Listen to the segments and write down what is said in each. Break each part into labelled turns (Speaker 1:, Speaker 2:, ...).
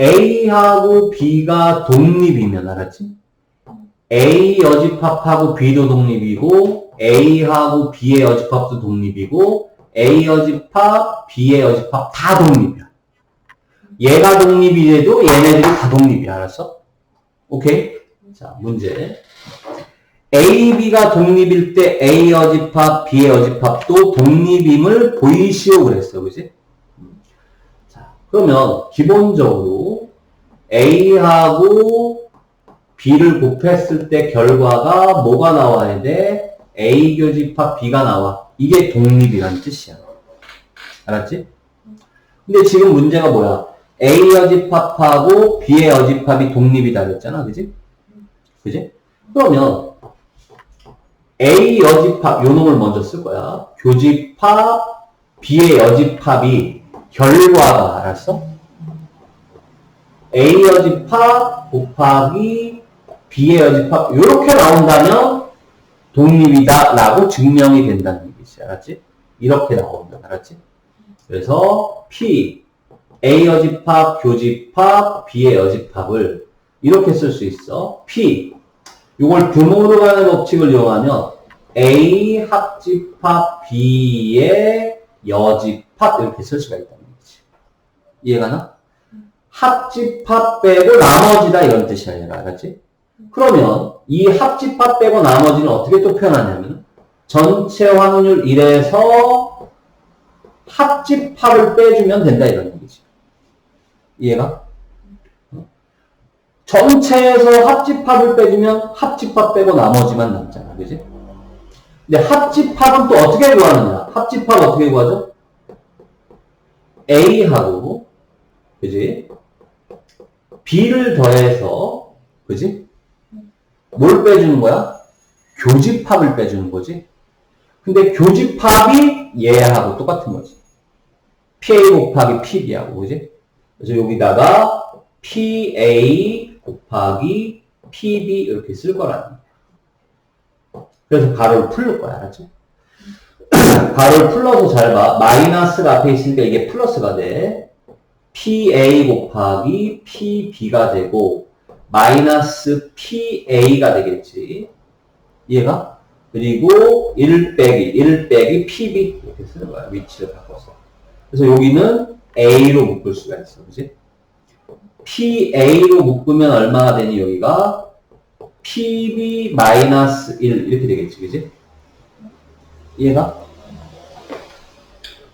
Speaker 1: A하고 B가 독립이면 알았지? A 여집합하고 B도 독립이고 A하고 B의 여집합도 독립이고 A 여집합, B의 여집합 다 독립이야. 얘가 독립이 돼도 얘네들이 다 독립이야. 알았어? 오케이? 자, 문제. A, B가 독립일 때 A 여집합, B의 여집합도 독립임을 보이시오 그랬어. 그지? 자, 그러면 기본적으로 A하고 B를 곱했을 때 결과가 뭐가 나와야 돼? A 교집합 B가 나와. 이게 독립이란 뜻이야. 알았지? 근데 지금 문제가 뭐야? A 여집합하고 B의 여집합이 독립이다 그랬잖아. 그지? 그지? 그러면 A 여집합, 요 놈을 먼저 쓸 거야. 교집합, B의 여집합이 결과가, 알았어? A 여집합 곱하기 B의 여집합, 요렇게 나온다면 독립이다 라고 증명이 된다는 얘기지. 알았지? 이렇게 나온다. 알았지? 그래서 P, A 여집합, 교집합, B의 여집합을 이렇게 쓸 수 있어. P, 이걸 드모르간의 법칙을 이용하면 A 합집합 B의 여집합 이렇게 쓸 수가 거지. 이해가 나? 합집합 빼고 나머지다 이런 뜻이야 얘가 알았지? 그러면 이 합집합 빼고 나머지는 어떻게 또 표현하냐면 전체 확률 1에서 합집합을 빼주면 된다 이런 얘기지. 이해가? 전체에서 합집합을 빼주면 합집합 빼고 나머지만 남잖아. 그지? 근데 합집합은 또 어떻게 구하느냐? 합집합 어떻게 구하죠? A하고, 그지? B를 더해서, 그지? 뭘 빼주는 거야? 교집합을 빼주는 거지? 근데 교집합이 얘하고 똑같은 거지. PA 곱하기 PB하고, 그지? 그래서 여기다가 PA 곱하기 PB 이렇게 쓸 거라는 거야. 그래서 가로를 풀릴 거야. 알았지? 가로를 풀러서 잘 봐. 마이너스가 앞에 있으니까 이게 플러스가 돼. PA 곱하기 PB가 되고 마이너스 PA가 되겠지. 이해가? 그리고 1 빼기 1 빼기 PB 이렇게 쓰는 거야. 위치를 바꿔서. 그래서 여기는 A로 묶을 수가 있어. 그지? PA로 묶으면 얼마가 되니 여기가 PB 마이너스 1 이렇게 되겠지. 그지? 이해가?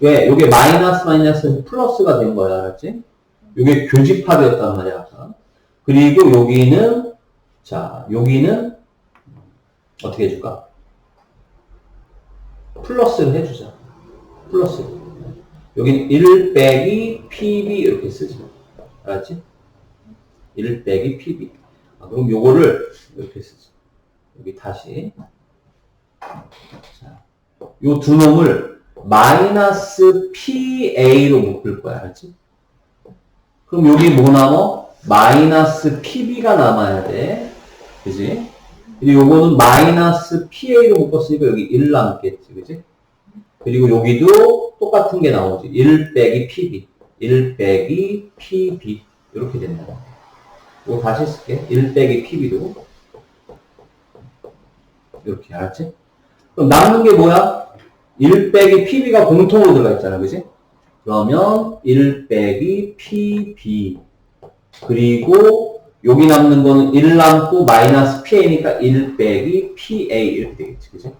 Speaker 1: 왜? 요게 마이너스 마이너스 플러스가 된 거야. 알았지? 요게 교집합이었단 말이야. 아까. 그리고 여기는 자, 여기는 어떻게 해줄까? 플러스를 해주자. 플러스. 여기는 1 빼기 PB 이렇게 쓰지. 알았지? 1 빼기 PB. 아, 그럼 요거를 이렇게 쓰지. 여기 다시. 자, 요 두 놈을 마이너스 PA로 묶을 거야. 알았지? 그럼 여기 뭐 남어? 마이너스 PB가 남아야 돼. 그지? 그리고 요거는 마이너스 PA로 묶었으니까 여기 1 남겠지. 그지? 그리고 여기도 똑같은 게 나오지. 1 빼기 PB. 1 빼기 PB. 이렇게 된다. 이거 다시 쓸게. 1 빼기 PB도. 이렇게, 알았지? 그럼 남는 게 뭐야? 1 빼기 PB가 공통으로 들어가 있잖아. 그지? 그러면 1 빼기 PB. 그리고 여기 남는 거는 1 남고 마이너스 PA니까 1 빼기 PA 이렇게 되겠지. 그지?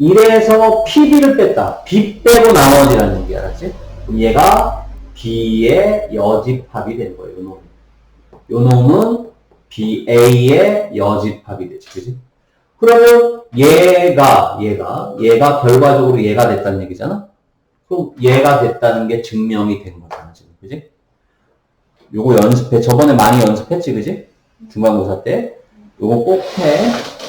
Speaker 1: 1에서 PB를 뺐다. B 빼고 나머지라는 얘기 알았지? 그럼 얘가 B의 여집합이 된 거예요. 요 놈. 요 놈은 BA의 여집합이 되지. 그지? 그러면 얘가, 얘가, 얘가 결과적으로 얘가 됐다는 얘기잖아? 그럼 얘가 됐다는 게 증명이 된 거잖아, 지금. 그지? 요거 연습해. 저번에 많이 연습했지, 그지? 중간고사 때. 요거 꼭 해.